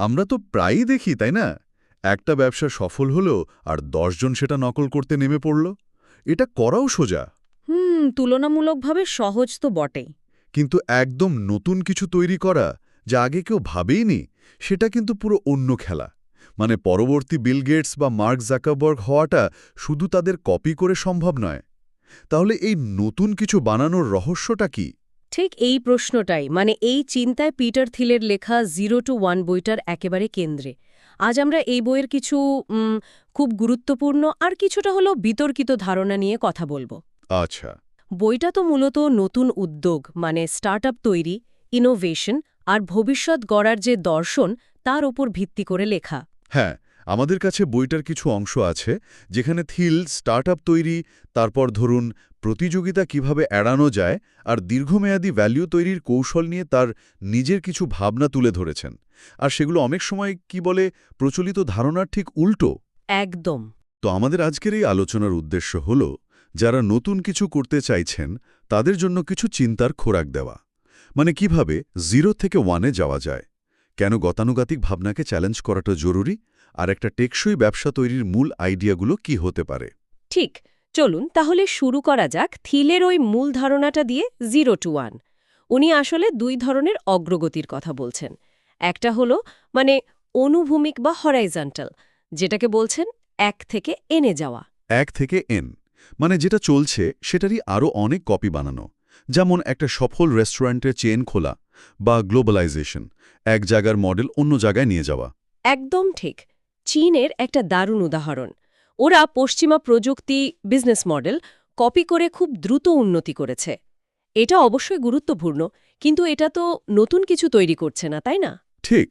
আমরা তো প্রায়ই দেখি তাই না? একটা ব্যবসা সফল হলো আর দশজন সেটা নকল করতে নেমে পড়ল। এটা করাও সোজা। হুম তুলনামূলকভাবে সহজ তো বটেই। কিন্তু একদম নতুন কিছু তৈরি করা যা আগে কেউ ভাবেইনি সেটা কিন্তু পুরো অন্য খেলা। মানে পরবর্তী বিল গেটস বা মার্ক জাকাবর্গ হওয়াটা শুধু তাদের কপি করে সম্ভব নয়। তাহলে এই নতুন কিছু বানানোর রহস্যটা কি? ঠিক এই প্রশ্নটাই মানে এই চিন্তায় পিটার থিলের লেখা জিরো টু ওয়ান বইটার একেবারে কেন্দ্রে। আজ আমরা এই বইয়ের কিছু খুব গুরুত্বপূর্ণ আর কিছুটা হলো বিতর্কিত ধারণা নিয়ে কথা বলব। আচ্ছা। বইটা তো মূলত নতুন উদ্যোগ মানে স্টার্টআপ তৈরি ইনোভেশন আর ভবিষ্যৎ গড়ার যে দর্শন তার ওপর ভিত্তি করে লেখা। হ্যাঁ আমাদের কাছে বইটার কিছু অংশ আছে যেখানে থিল স্টার্টআপ তৈরি তারপর ধরুন প্রতিযোগিতা কীভাবে এড়ানো যায় আর দীর্ঘমেয়াদী ভ্যালু তৈরির কৌশল নিয়ে তার নিজের কিছু ভাবনা তুলে ধরেছেন। আর সেগুলো অনেক সময় কি বলে প্রচলিত ধারণার ঠিক উল্টো? একদম। তো আমাদের আজকের এই আলোচনার উদ্দেশ্য হল যারা নতুন কিছু করতে চাইছেন তাদের জন্য কিছু চিন্তার খোরাক দেওয়া। মানে কীভাবে জিরো থেকে ওয়ানে যাওয়া যায়? কেন গতানুগতিক ভাবনাকে চ্যালেঞ্জ করাটা জরুরি? আর একটা টেকসই ব্যবসা তৈরির মূল আইডিয়াগুলো কি হতে পারে? ঠিক। চলুন তাহলে শুরু করা যাক থিলের ওই মূল ধারণাটা দিয়ে জিরো টু ওয়ান। উনি আসলে দুই ধরনের অগ্রগতির কথা বলছেন। একটা হলো মানে অনুভূমিক বা হরাইজন্টাল যেটাকে বলছেন এক থেকে এনে যাওয়া। এক থেকে এন মানে যেটা চলছে সেটারই আরও অনেক কপি বানানো। যেমন একটা সফল রেস্টুরেন্টের চেন খোলা বা গ্লোবালাইজেশন এক জায়গার মডেল অন্য জায়গায় নিয়ে যাওয়া। একদম ঠিক। চীনের একটা দারুণ উদাহরণ। ওরা পশ্চিমা প্রযুক্তি বিজনেস মডেল কপি করে খুব দ্রুত উন্নতি করেছে। এটা অবশ্যই গুরুত্বপূর্ণ কিন্তু এটা তো নতুন কিছু তৈরি করছে না তাই না? ঠিক।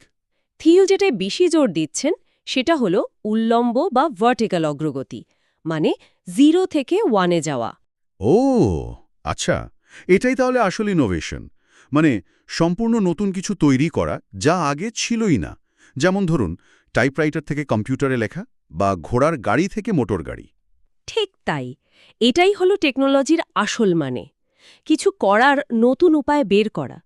থিও যেটায় বেশি জোর দিচ্ছেন সেটা হলো উল্লম্ব বা ভার্টিক্যাল অগ্রগতি মানে জিরো থেকে ওয়ানে যাওয়া। ও আচ্ছা এটাই তাহলে আসল ইনোভেশন মানে সম্পূর্ণ নতুন কিছু তৈরি করা যা আগে ছিলই না। যেমন ধরুন টাইপরাইটার থেকে কম্পিউটারে লেখা বা ঘোড়ার গাড়ি থেকে মোটর গাড়ি। ঠিক তাই। এটাই হলো টেকনোলজির আসল মানে। কিছু করার নতুন উপায় বের করা।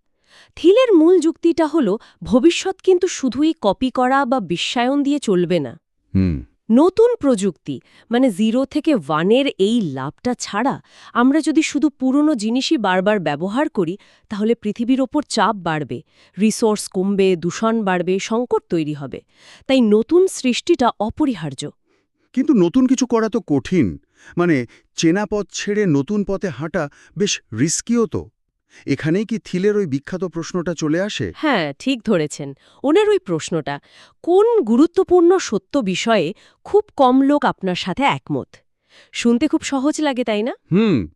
থিলের মূল যুক্তিটা হলো ভবিষ্যৎ কিন্তু শুধুই কপি করা বা বিশ্বায়ন দিয়ে চলবে না। হুম। নতুন প্রযুক্তি মানে জিরো থেকে ওয়ানের এই লাভটা ছাড়া আমরা যদি শুধু পুরনো জিনিসই বারবার ব্যবহার করি, তাহলে পৃথিবীর ওপর চাপ বাড়বে রিসোর্স কমবে, দূষণ বাড়বে, সংকট তৈরি হবে। তাই নতুন সৃষ্টিটা অপরিহার্য। কিন্তু নতুন কিছু করা তো কঠিন মানে চেনা পথ ছেড়ে নতুন পথে হাঁটা বেশ রিস্কিও তো। এখানেই কি থিলের ওই বিখ্যাত প্রশ্নটা চলে আসে? হ্যাঁ ঠিক ধরেছেন। ওনার ওই প্রশ্নটা কোন গুরুত্বপূর্ণ সত্য বিষয়ে খুব কম লোক আপনার সাথে একমত? শুনতে খুব সহজ লাগে তাই না? হুম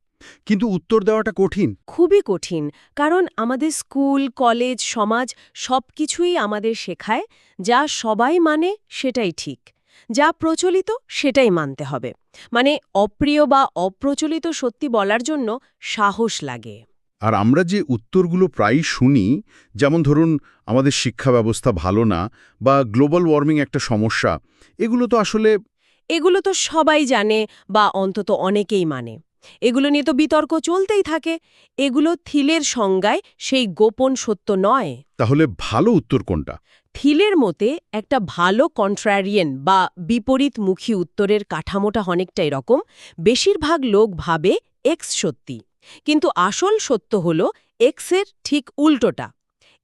কিন্তু উত্তর দেওয়াটা কঠিন। খুবই কঠিন কারণ আমাদের স্কুল কলেজ সমাজ সবকিছুই আমাদের শেখায় যা সবাই মানে সেটাই ঠিক যা প্রচলিত সেটাই মানতে হবে। মানে অপ্রিয় বা অপ্রচলিত সত্যি বলার জন্য সাহস লাগে। আর আমরা যে উত্তরগুলো প্রায়ই শুনি যেমন ধরুন আমাদের শিক্ষা ব্যবস্থা ভালো না বা গ্লোবাল ওয়ার্মিং একটা সমস্যা এগুলো তো আসলে এগুলো তো সবাই জানে বা অন্তত অনেকেই মানে। এগুলো নিয়ে তো বিতর্ক চলতেই থাকে। এগুলো থিলের সংজ্ঞায় সেই গোপন সত্য নয়। তাহলে ভালো উত্তর কোনটা? থিলের মতে একটা ভালো কন্ট্রারিয়েন বা বিপরীতমুখী উত্তরের কাঠামোটা অনেকটা এরকম বেশিরভাগ লোক ভাবে এক্স সত্যি। কিন্তু আসল সত্য হল এক্সের ঠিক উল্টোটা।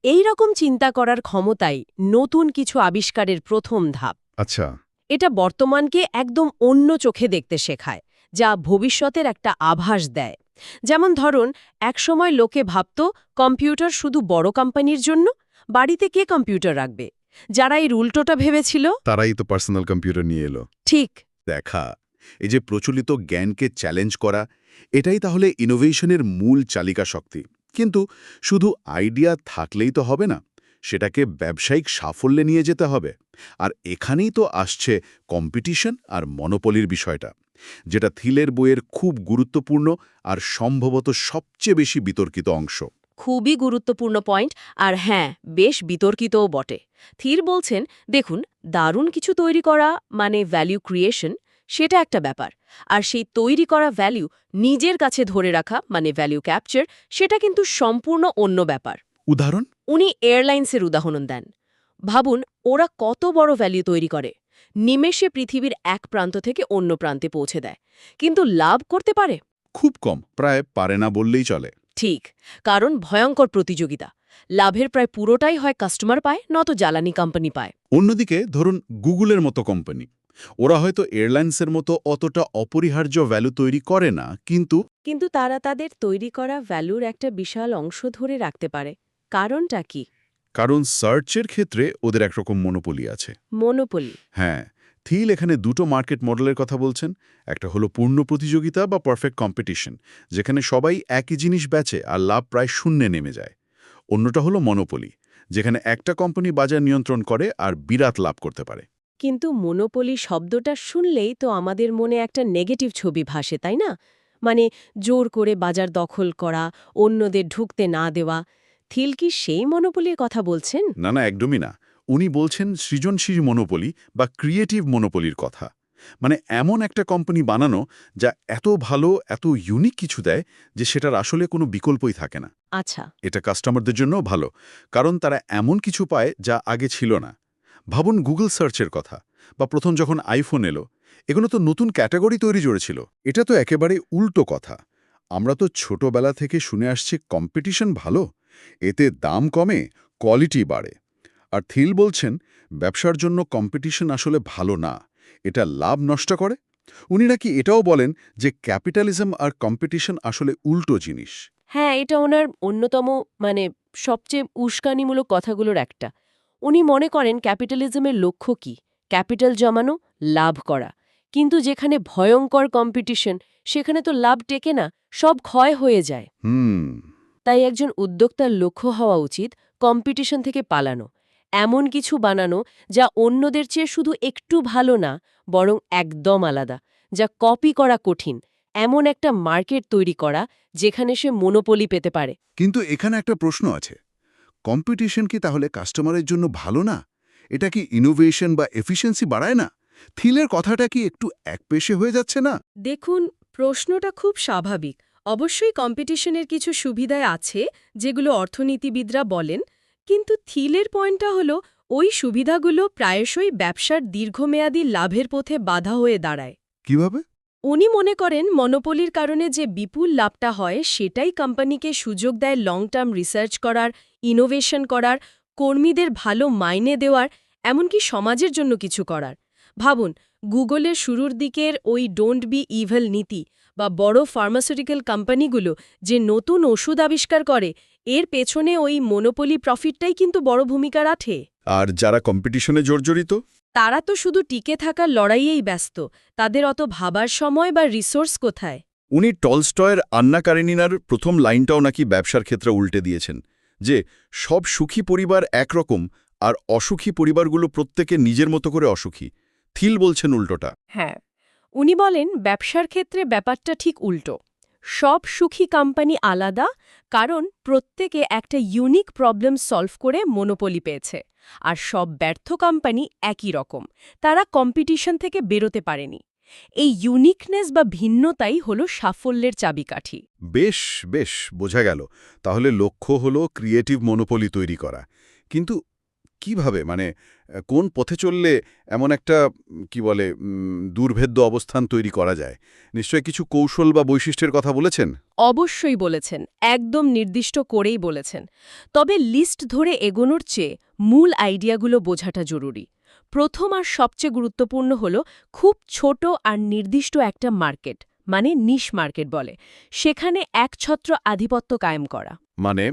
এই রকম চিন্তা করার ক্ষমতাই নতুন কিছু আবিষ্কারের প্রথম ধাপ। আচ্ছা। এটা বর্তমানকে একদম অন্য চোখে দেখতে শেখায় যা ভবিষ্যতের একটা আভাস দেয়। যেমন ধরুন একসময় লোকে ভাবত কম্পিউটার শুধু বড় কোম্পানির জন্য? বাড়িতে কে কম্পিউটার রাখবে? যারা এই উল্টোটা ভেবেছিল? তারাই তো পার্সোনাল কম্পিউটার নিয়ে এলো। ঠিক। দেখা। এই যে প্রচলিত জ্ঞানকে চ্যালেঞ্জ করা, এটাই তাহলে ইনোভেশনের মূল চালিকা শক্তি। কিন্তু শুধু আইডিয়া থাকলেই তো হবে না, সেটাকে ব্যবসায়িক সাফল্যে নিয়ে যেতে হবে। আর এখানেই তো আসছে কম্পিটিশন আর মনোপলির বিষয়টা, যেটা থিলের বইয়ের খুব গুরুত্বপূর্ণ আর সম্ভবত সবচেয়ে বেশি বিতর্কিত অংশ। খুবই গুরুত্বপূর্ণ পয়েন্ট আর হ্যাঁ বেশ বিতর্কিতও বটে। থির বলছেন, দেখুন, দারুণ কিছু তৈরি করা মানে ভ্যালু ক্রিয়েশন সেটা একটা ব্যাপার। আর সেই তৈরি করা ভ্যালু নিজের কাছে ধরে রাখা মানে ভ্যালু ক্যাপচার সেটা কিন্তু সম্পূর্ণ অন্য ব্যাপার। উদাহরণ? উনি এয়ারলাইন্সের উদাহরণ দেন। ভাবুন ওরা কত বড় ভ্যালু তৈরি করে। নিমেষে পৃথিবীর এক প্রান্ত থেকে অন্য প্রান্তে পৌঁছে দেয়। কিন্তু লাভ করতে পারে? খুব কম প্রায় পারে না বললেই চলে। ঠিক কারণ ভয়ঙ্কর প্রতিযোগিতা। লাভের প্রায় পুরোটাই হয় কাস্টমার পায় নত জ্বালানি কোম্পানি পায়। অন্যদিকে ধরুন গুগলের মতো কোম্পানি ওরা হয়তো এয়ারলাইন্সের মতো অতটা অপরিহার্য ভ্যালু তৈরি করে না কিন্তু কিন্তু তারা তাদের তৈরি করা ভ্যালুর একটা বিশাল অংশ ধরে রাখতে পারে। কারণটা কি? কারণ সার্চের ক্ষেত্রে ওদের একরকম মনোপলি আছে। মনোপলি। হ্যাঁ থিল এখানে দুটো মার্কেট মডেলের কথা বলছেন একটা হলো পূর্ণ প্রতিযোগিতা বা পারফেক্ট কম্পিটিশন যেখানে সবাই একই জিনিস বেচে আর লাভ প্রায় শূন্যে নেমে যায়। অন্যটা হলো মনোপলি যেখানে একটা কোম্পানি বাজার নিয়ন্ত্রণ করে আর বিরাট লাভ করতে পারে। কিন্তু মনোপলি শব্দটা শুনলেই তো আমাদের মনে একটা নেগেটিভ ছবি ভাসে তাই না? মানে জোর করে বাজার দখল করা অন্যদের ঢুকতে না দেওয়া। থিল কি সেই মনোপলির কথা বলছেন? না না একদমই না। উনি বলছেন সৃজনশীল মনোপলি বা ক্রিয়েটিভ মনোপলির কথা। মানে এমন একটা কোম্পানি বানানো যা এত ভালো এত ইউনিক কিছু দেয় যে সেটার আসলে কোনো বিকল্পই থাকে না। আচ্ছা। এটা কাস্টমারদের জন্যও ভালো। কারণ তারা এমন কিছু পায় যা আগে ছিল না। ভাবুন গুগল সার্চের কথা, বা প্রথম যখন আইফোন এলো, এগুলো তো নতুন ক্যাটাগরি তৈরি জড়েছিল। এটা তো একেবারে উল্টো কথা। আমরা তো ছোটবেলা থেকে শুনে আসছি কম্পিটিশন ভালো, এতে দাম কমে, কোয়ালিটি বাড়ে। আর থিল বলছেন, ব্যবসার জন্য কম্পিটিশন আসলে ভালো না, এটা লাভ নষ্ট করে। উনি নাকি এটাও বলেন যে ক্যাপিটালিজম আর কম্পিটিশন আসলে উল্টো জিনিস। হ্যাঁ এটা ওনার অন্যতম মানে সবচেয়ে উস্কানিমূলক কথাগুলোর একটা। উনি মনে করেন ক্যাপিটালিজমের লক্ষ্য কি? ক্যাপিটাল জমানো লাভ করা। কিন্তু যেখানে ভয়ঙ্কর কম্পিটিশন সেখানে তো লাভ টেকে না সব ক্ষয় হয়ে যায়। তাই একজন উদ্যোক্তার লক্ষ্য হওয়া উচিত কম্পিটিশন থেকে পালানো। এমন কিছু বানানো যা অন্যদের চেয়ে শুধু একটু ভালো না বরং একদম আলাদা যা কপি করা কঠিন। এমন একটা মার্কেট তৈরি করা যেখানে সে মনোপলি পেতে পারে। কিন্তু এখানে একটা প্রশ্ন আছে। কম্পিটিশন কি তাহলে কাস্টমারের জন্য ভালো না? এটা কি ইনোভেশন বা এফিসিয়েন্সি বাড়ায় না? থিলের কথাটা কি একটু একপেশে হয়ে যাচ্ছে না? দেখুন প্রশ্নটা খুব স্বাভাবিক। অবশ্যই কম্পিটিশনের কিছু সুবিধায় আছে যেগুলো অর্থনীতিবিদরা বলেন কিন্তু থিলের পয়েন্টটা হলো ওই সুবিধাগুলো প্রায়শই ব্যবসার দীর্ঘমেয়াদী লাভের পথে বাধা হয়ে দাঁড়ায়। কীভাবে? উনি মনে করেন মনোপলির কারণে যে বিপুল লাভটা হয়, সেটাই কোম্পানিকে সুযোগ দেয় লং টার্ম রিসার্চ করার ইনোভেশন করার, কর্মীদের ভালো মাইনে দেওয়ার, এমনকি সমাজের জন্য কিছু করার। ভাবুন, গুগলের শুরুর দিকের ওই ডোন্ট বি ইভেল নীতি বা বড় ফার্মাসিউটিক্যাল কোম্পানিগুলো যে নতুন ওষুধ আবিষ্কার করে, এর পেছনে ওই মনোপলি প্রফিটটাই কিন্তু বড় ভূমিকা রাখে। আর যারা কম্পিটিশনে জর্জরিত? তারা তো শুধু টিকে থাকার লড়াইয়েই ব্যস্ত। তাদের অত ভাবার সময় বা রিসোর্স কোথায়? উনি টলস্টয়ের আন্না কারেনিনার প্রথম লাইনটাও নাকি ব্যবসার ক্ষেত্রে উল্টে দিয়েছেন যে সব সুখী পরিবার একরকম আর অসুখী পরিবারগুলো প্রত্যেকে নিজের মতো করে অসুখী। থিল বলছেন উল্টোটা। হ্যাঁ উনি বলেন ব্যবসার ক্ষেত্রে ব্যাপারটা ঠিক উল্টো। সব সুখী কোম্পানি আলাদা, কারণ প্রত্যেকে একটা ইউনিক প্রবলেম সলভ করে মনোপলি পেয়েছে। আর সব ব্যর্থ কোম্পানি একই রকম, তারা কম্পিটিশন থেকে বেরোতে পারেনি। এই ইউনিকনেস বা ভিন্নতাই হল সাফল্যের চাবিকাঠি। বেশ বেশ, বোঝা গেল। তাহলে লক্ষ্য হলো ক্রিয়েটিভ মনোপলি তৈরি করা। কিন্তু কীভাবে? মানে কোন পথে চললে এমন একটা কি বলে দুর্ভেদ্য অবস্থান তৈরি করা যায়? নিশ্চয় কিছু কৌশল বা বৈশিষ্ট্যের কথা বলেছেন? অবশ্যই বলেছেন একদম নির্দিষ্ট করেই বলেছেন। তবে লিস্ট ধরে এগোনোর চেয়ে মূল আইডিয়াগুলো বোঝাটা জরুরি। প্রথম আর সবচেয়ে গুরুত্বপূর্ণ হল খুব ছোট আর নির্দিষ্ট একটা মার্কেট মানে নিশ মার্কেট বলে। সেখানে একছত্র আধিপত্য কায়েম করা। মানে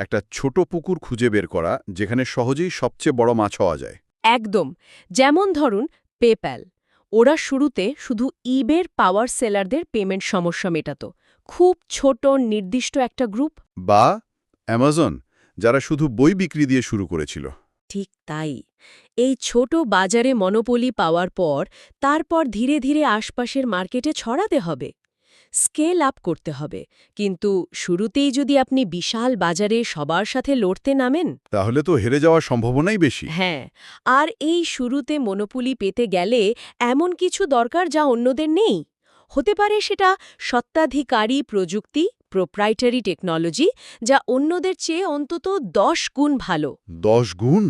একটা ছোট পুকুর খুঁজে বের করা যেখানে সহজেই সবচেয়ে বড় মাছ হওয়া যায়। একদম। যেমন ধরুন পেপ্যাল। ওরা শুরুতে শুধু ইবের পাওয়ার সেলারদের পেমেন্ট সমস্যা মেটাত। খুব ছোট নির্দিষ্ট একটা গ্রুপ বা অ্যামাজন যারা শুধু বই বিক্রি দিয়ে শুরু করেছিল। ঠিক তাই। এই ছোট বাজারে মনোপলি পাওয়ার পর তারপর ধীরে ধীরে আশপাশের মার্কেটে ছড়াতে হবে। স্কেল আপ করতে হবে। কিন্তু শুরুতেই যদি আপনি বিশাল বাজারে সবার সাথে লড়তে নামেন? তাহলে তো হেরে যাওয়ার সম্ভাবনাই বেশি। হ্যাঁ আর এই শুরুতে মনোপুলি পেতে গেলে এমন কিছু দরকার যা অন্যদের নেই? হতে পারে সেটা সত্ত্বাধিকারী প্রযুক্তি প্রোপ্রাইটারি টেকনোলজি যা অন্যদের চেয়ে অন্তত দশ গুণ ভালো। দশ গুণ?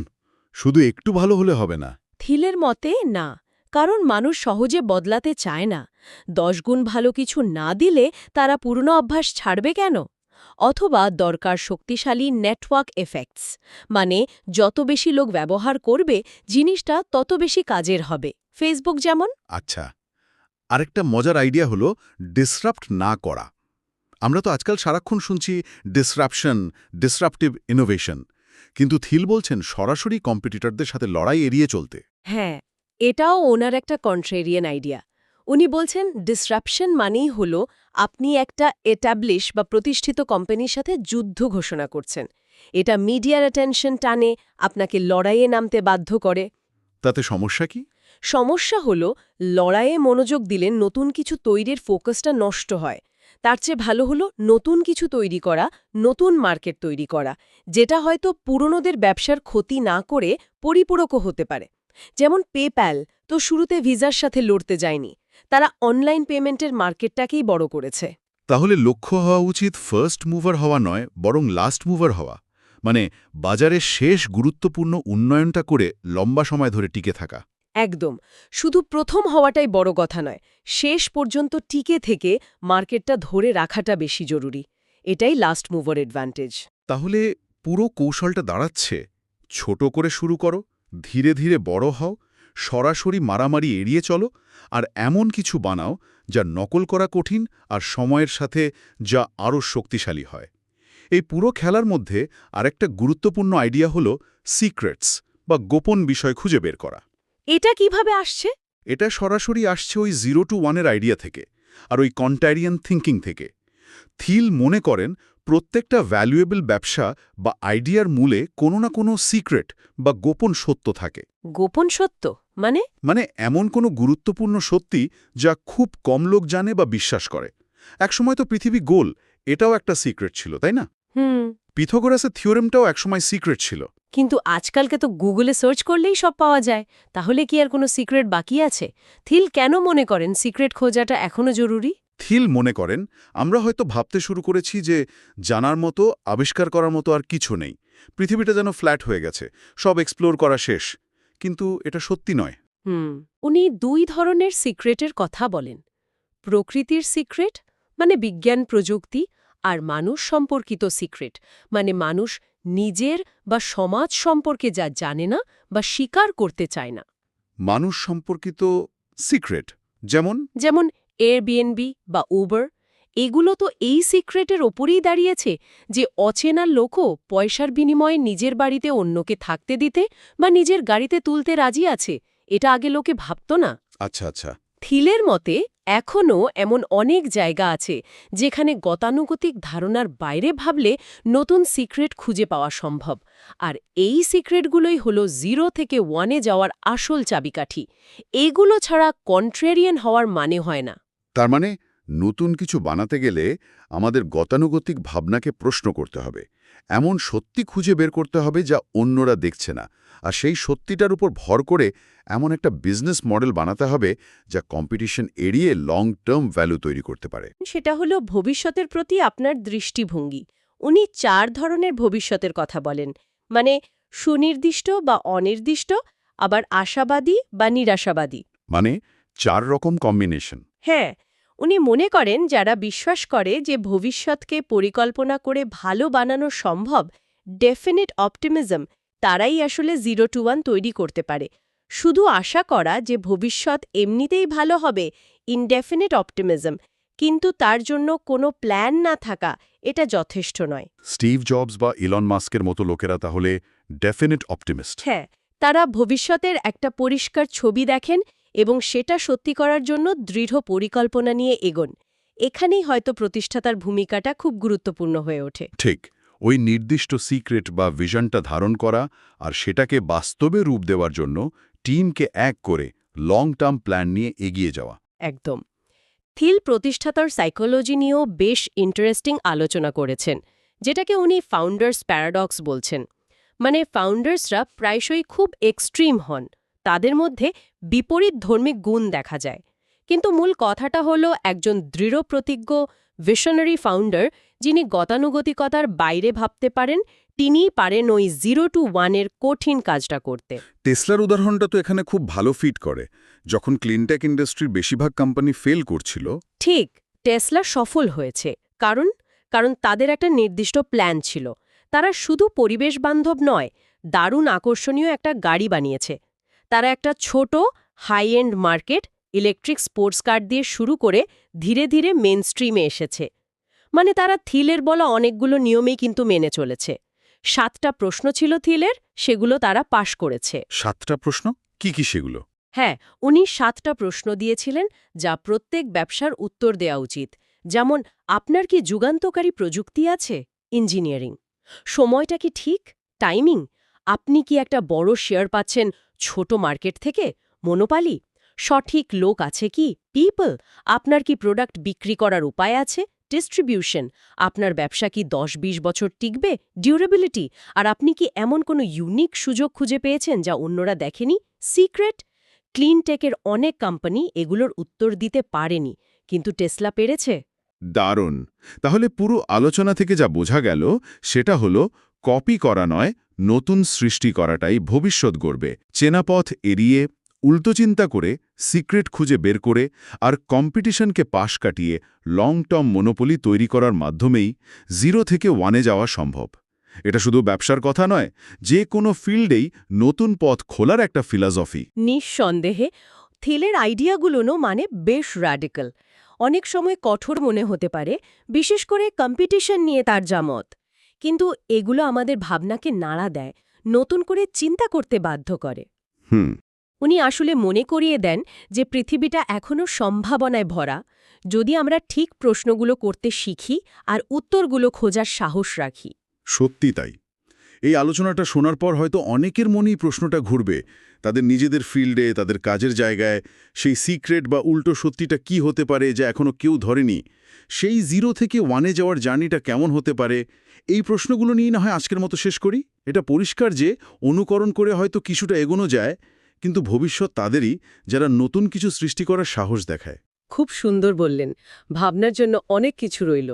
শুধু একটু ভালো হলে হবে না। থিলের মতে না। কারণ মানুষ সহজে বদলাতে চায় না। দশ গুণ ভালো কিছু না দিলে তারা পুরনো অভ্যাস ছাড়বে কেন? অথবা দরকার শক্তিশালী নেটওয়ার্ক এফেক্টস মানে যত বেশি লোক ব্যবহার করবে জিনিসটা তত বেশি কাজের হবে। ফেসবুক যেমন। আচ্ছা আরেকটা মজার আইডিয়া হলো ডিসরাপ্ট না করা। আমরা তো আজকাল সারাক্ষণ শুনছি ডিসরাপশন ডিসরাপটিভ ইনোভেশন কিন্তু থিল বলছেন সরাসরি কম্পিটিটরদের সাথে লড়াই এড়িয়ে চলতে। হ্যাঁ এটাও ওনার একটা কন্ট্রেরিয়ান আইডিয়া উনি বলছেন ডিসরাপশন মানেই হল আপনি একটা এটাবলিশ বা প্রতিষ্ঠিত কোম্পানির সাথে যুদ্ধ ঘোষণা করছেন। এটা মিডিয়ার অ্যাটেনশন টানে আপনাকে লড়াইয়ে নামতে বাধ্য করে। তাতে সমস্যা কি? সমস্যা হল লড়াইয়ে মনোযোগ দিলে নতুন কিছু তৈরির ফোকাসটা নষ্ট হয়। তার চেয়ে ভালো হলো নতুন কিছু তৈরি করা নতুন মার্কেট তৈরি করা যেটা হয়তো পুরনোদের ব্যবসার ক্ষতি না করে পরিপূরকও হতে পারে। যেমন পেপ্যাল তো শুরুতে ভিসার সাথে লড়তে যায়নি তারা অনলাইন পেমেন্টের মার্কেটটাকেই বড় করেছে। তাহলে লক্ষ্য হওয়া উচিত ফার্স্ট মুভার হওয়া নয় বরং লাস্ট মুভার হওয়া। মানে বাজারের শেষ গুরুত্বপূর্ণ উন্নয়নটা করে লম্বা সময় ধরে টিকে থাকা। একদম শুধু প্রথম হওয়াটাই বড় কথা নয় শেষ পর্যন্ত টিকে থেকে মার্কেটটা ধরে রাখাটা বেশি জরুরি। এটাই লাস্ট মুভার অ্যাডভান্টেজ তাহলে পুরো কৌশলটা দাঁড়াচ্ছে ছোট করে শুরু করো। ধীরে ধীরে বড় হও সরাসরি মারামারি এড়িয়ে চলো আর এমন কিছু বানাও যা নকল করা কঠিন আর সময়ের সাথে যা আরও শক্তিশালী হয়। এই পুরো খেলার মধ্যে আরেকটা গুরুত্বপূর্ণ আইডিয়া হল সিক্রেটস বা গোপন বিষয় খুঁজে বের করা। এটা কীভাবে আসছে? এটা সরাসরি আসছে ওই জিরো টু ওয়ানের আইডিয়া থেকে আর ওই কন্টারিয়ান থিঙ্কিং থেকে। থিল মনে করেন প্রত্যেকটা ভ্যালুয়েবল ব্যবসা বা আইডিয়ার মূলে কোনো না কোনো সিক্রেট বা গোপন সত্য থাকে। গোপন সত্য? মানে? মানে এমন কোনো গুরুত্বপূর্ণ সত্যি যা খুব কম লোক জানে বা বিশ্বাস করে। একসময় তো পৃথিবী গোল এটাও একটা সিক্রেট ছিল তাই না? হুম। পিথোগোরাসের থিওরেমটাও একসময় সিক্রেট ছিল। কিন্তু আজকালকে তো গুগলে সার্চ করলেই সব পাওয়া যায়। তাহলে কি আর কোনো সিক্রেট বাকি আছে? থিল কেন মনে করেন সিক্রেট খোঁজাটা এখনও জরুরি? থিল মনে করেন আমরা হয়তো ভাবতে শুরু করেছি যে জানার মতো আবিষ্কার করার মতো আর কিছু নেই। পৃথিবীটা যেন ফ্ল্যাট হয়ে গেছে সব এক্সপ্লোর করা শেষ। কিন্তু এটা সত্যি নয়। হুম উনি দুই ধরনের সিক্রেটের কথা বলেন। প্রকৃতির সিক্রেট মানে বিজ্ঞান প্রযুক্তি আর মানুষ সম্পর্কিত সিক্রেট মানে মানুষ নিজের বা সমাজ সম্পর্কে যা জানে না বা স্বীকার করতে চায় না। মানুষ সম্পর্কিত সিক্রেট যেমন? যেমন এয়ারবিএনবি বা উবার এগুলো তো এই সিক্রেটের ওপরেই দাঁড়িয়েছে যে অচেনা লোকও পয়সার বিনিময়ে নিজের বাড়িতে অন্যকে থাকতে দিতে বা নিজের গাড়িতে তুলতে রাজি আছে। এটা আগে লোকে ভাবত না। আচ্ছা আচ্ছা। থিলের মতে এখনও এমন অনেক জায়গা আছে যেখানে গতানুগতিক ধারণার বাইরে ভাবলে নতুন সিক্রেট খুঁজে পাওয়া সম্ভব। আর এই সিক্রেটগুলোই হল জিরো থেকে ওয়ানে যাওয়ার আসল চাবিকাঠি। এগুলো ছাড়া কন্ট্রেরিয়ান হওয়ার মানে হয় না। তার মানে নতুন কিছু বানাতে গেলে আমাদের গতানুগতিক ভাবনাকে প্রশ্ন করতে হবে। এমন সত্যি খুঁজে বের করতে হবে যা অন্যরা দেখছে না। আর সেই সত্যিটার উপর ভর করে এমন একটা বিজনেস মডেল বানাতে হবে যা কম্পিটিশন এড়িয়ে লং টার্ম ভ্যালু তৈরি করতে পারে। সেটা হলো ভবিষ্যতের প্রতি আপনার দৃষ্টিভঙ্গি। উনি চার ধরনের ভবিষ্যতের কথা বলেন। মানে সুনির্দিষ্ট বা অনির্দিষ্ট আবার আশাবাদী বা নিরাশাবাদী। মানে চার রকম কম্বিনেশন হ্যাঁ উনি মনে করেন যারা বিশ্বাস করে যে ভবিষ্যৎকে পরিকল্পনা করে ভালো বানানো সম্ভব ডেফিনিট অপটিমিজম তারাই আসলে জিরো টু ওয়ান তৈরি করতে পারে। শুধু আশা করা যে ভবিষ্যৎ এমনিতেই ভালো হবে ইনডেফিনিট অপটিমিজম কিন্তু তার জন্য কোনো প্ল্যান না থাকা এটা যথেষ্ট নয়। স্টিভ জবস বা ইলন মাস্কের মতো লোকেরা তাহলে ডেফিনিট অপটিমিস্ট। হ্যাঁ তারা ভবিষ্যতের একটা পরিষ্কার ছবি দেখেন এবং সেটা সত্যি করার জন্য দৃঢ় পরিকল্পনা নিয়ে এগোন। এখানেই হয়তো প্রতিষ্ঠাতার ভূমিকাটা খুব গুরুত্বপূর্ণ হয়ে ওঠে। ঠিক ওই নির্দিষ্ট সিক্রেট বা ভিশনটা ধারণ করা আর সেটাকে বাস্তবে রূপ দেওয়ার জন্য টিমকে এক করে লং টার্ম প্ল্যান নিয়ে এগিয়ে যাওয়া। একদম। থিল প্রতিষ্ঠাতার সাইকোলজি নিয়েও বেশ ইন্টারেস্টিং আলোচনা করেছেন যেটাকে উনি ফাউন্ডার্স প্যারাডক্স বলছেন। মানে ফাউন্ডার্সরা প্রায়শই খুব এক্সট্রিম হন। তাদের মধ্যে বিপরীত ধর্মিক গুণ দেখা যায়। কিন্তু মূল কথাটা হলো একজন দৃঢ় প্রতিজ্ঞ ভিশনারি ফাউন্ডার যিনি গতানুগতিকতার বাইরে ভাবতে পারেন তিনিই পারেন ওই জিরো টু ওয়ানের কঠিন কাজটা করতে। টেসলার উদাহরণটা তো এখানে খুব ভালো ফিট করে। যখন ক্লিনটেক ইন্ডাস্ট্রির বেশিরভাগ কোম্পানি ফেল করছিল ঠিক টেসলা সফল হয়েছে। কারণ? কারণ তাদের একটা নির্দিষ্ট প্ল্যান ছিল। তারা শুধু পরিবেশ বান্ধব নয় দারুণ আকর্ষণীয় একটা গাড়ি বানিয়েছে। তারা একটা ছোট high end market electric sports car দিয়ে শুরু করে ধীরে ধীরে মেন স্ট্রিমে এসেছে। মানে তারা থিলের বলা অনেকগুলো নিয়মেই কিন্তু মেনে চলেছে। সাতটা প্রশ্ন ছিল থিলের সেগুলো তারা পাশ করেছে। সাতটা প্রশ্ন? কি কি সেগুলো? হ্যাঁ উনি সাতটা প্রশ্ন দিয়েছিলেন যা প্রত্যেক ব্যবসার উত্তর দেওয়া উচিত। যেমন আপনার কি যুগান্তকারী প্রযুক্তি আছে? ইঞ্জিনিয়ারিং। সময়টা কি ঠিক? টাইমিং? আপনি কি একটা বড় শেয়ার পাচ্ছেন? ছোট মার্কেট থেকে, মনোপালি, সঠিক লোক আছে কি পিপল আপনার কি প্রোডাক্ট বিক্রি করার উপায় আছে ডিস্ট্রিবিউশন আপনার ব্যবসা কি দশ ২০ বছর টিকবে ডিউরেবিলিটি আর আপনি কি এমন কোনো ইউনিক সুযোগ খুঁজে পেয়েছেন যা অন্যরা দেখেনি সিক্রেট ক্লিনটেকের অনেক কোম্পানি এগুলোর উত্তর দিতে পারেনি, কিন্তু টেসলা পেরেছে। দারুণ! তাহলে পুরো আলোচনা থেকে যা বোঝা গেল, সেটা হলো কপি করা নয়, নতুন সৃষ্টি করাটাই ভবিষ্যৎ গড়বে। চেনাপথ এড়িয়ে, উল্টো চিন্তা করে, সিক্রেট খুঁজে বের করে আর কম্পিটিশনকে পাশ কাটিয়ে লং টার্ম মনোপলি তৈরি করার মাধ্যমেই জিরো থেকে ওয়ানে যাওয়া সম্ভব। এটা শুধু ব্যবসার কথা নয়, যে কোনো ফিল্ডেই নতুন পথ খোলার একটা ফিলসফি। নিঃসন্দেহে, থিলের আইডিয়াগুলোনও মানে বেশ র্যাডিক্যাল অনেক সময় কঠোর মনে হতে পারে, বিশেষ করে কম্পিটিশন নিয়ে তার যা মত কিন্তু এগুলো আমাদের ভাবনাকে নাড়া দেয় নতুন করে চিন্তা করতে বাধ্য করে। হুম। উনি আসলে মনে করিয়ে দেন যে পৃথিবীটা এখনও সম্ভাবনায় ভরা যদি আমরা ঠিক প্রশ্নগুলো করতে শিখি আর উত্তরগুলো খোঁজার সাহস রাখি। সত্যি তাই। এই আলোচনাটা শোনার পর হয়তো অনেকের মনেই প্রশ্নটা ঘুরবে তাদের নিজেদের ফিল্ডে তাদের কাজের জায়গায় সেই সিক্রেট বা উল্টো সত্যিটা কি হতে পারে যা এখনও কেউ ধরেনি সেই জিরো থেকে ওয়ানে যাওয়ার জার্নিটা কেমন হতে পারে এই প্রশ্নগুলো নিয়ে না হয় আজকের মতো শেষ করি। এটা পরিষ্কার যে অনুকরণ করে হয়তো কিছুটা এগোনো যায়, কিন্তু ভবিষ্যৎ তাদেরই যারা নতুন কিছু সৃষ্টি করার সাহস দেখায়। খুব সুন্দর বললেন। ভাবনার জন্য অনেক কিছু রইল।